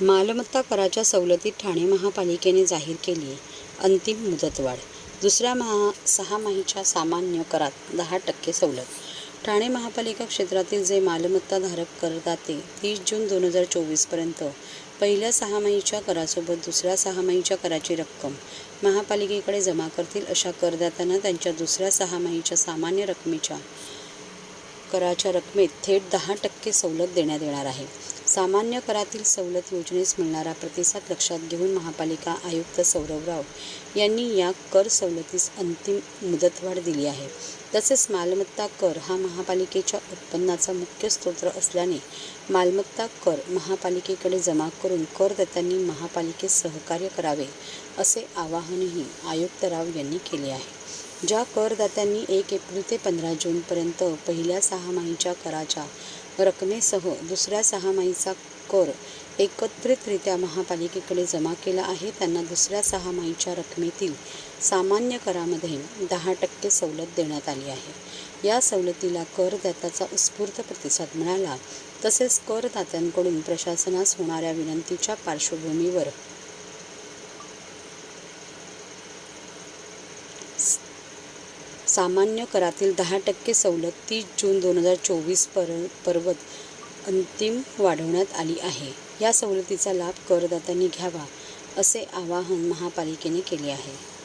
मालमत्ता कराच्या सवलतीत ठाणे महापालिकेने जाहीर केली अंतिम मुदतवाढ. दुसऱ्या महा सहामाहीच्या सामान्य करात दहा टक्के सवलत. ठाणे महापालिका क्षेत्रातील जे मालमत्ताधारक करदाते तीस जून दोन हजार चोवीसपर्यंत पहिल्या सहामाहीच्या करासोबत दुसऱ्या सहामाहीच्या कराची रक्कम महापालिकेकडे जमा करतील अशा करदात्यांना त्यांच्या दुसऱ्या सहामाहीच्या सामान्य रकमेच्या कराच्या रकमेत थेट दहा टक्के सवलत देण्यात येणार आहे. सामान्य करातील सवलत योजनेस मिळणारा प्रतिसाद लक्षात घेऊन महापालिका आयुक्त सौरव राव यांनी या कर सवलतीस अंतिम मुदतवाढ दिली आहे. तसेच मालमत्ता कर हा महापालिकेच्या उत्पन्नाचा मुख्य स्रोत असल्याने मालमत्ता कर महापालिकेकडे जमा करून करदात्यांनी महापालिकेत सहकार्य करावे असे आवाहनही आयुक्त राव यांनी केले आहे. ज्या करदात्यांनी एक एप्रिल ते पंधरा जूनपर्यंत पहिल्या सहामाहीच्या कराच्या रकमेसह दुसऱ्या सहामाहीचा कर एकत्रितरित्या महापालिकेकडे जमा केला आहे त्यांना दुसऱ्या सहामाहीच्या रकमेतील सामान्य करामध्ये दहा टक्के सवलत देण्यात आली आहे. या सवलतीला करदात्याचा उत्स्फूर्त प्रतिसाद मिळाला तसेच करदात्यांकडून प्रशासनास होणाऱ्या विनंतीच्या पार्श्वभूमीवर सामान्य करातील दहा टक्के सवलत तीस जून दोन हजार चोवीस पर पर्वत अंतिम वाढवण्यात आली आहे. या सवलतीचा लाभ करदात्यांनी घ्यावा असे आवाहन महापालिकेने केले आहे.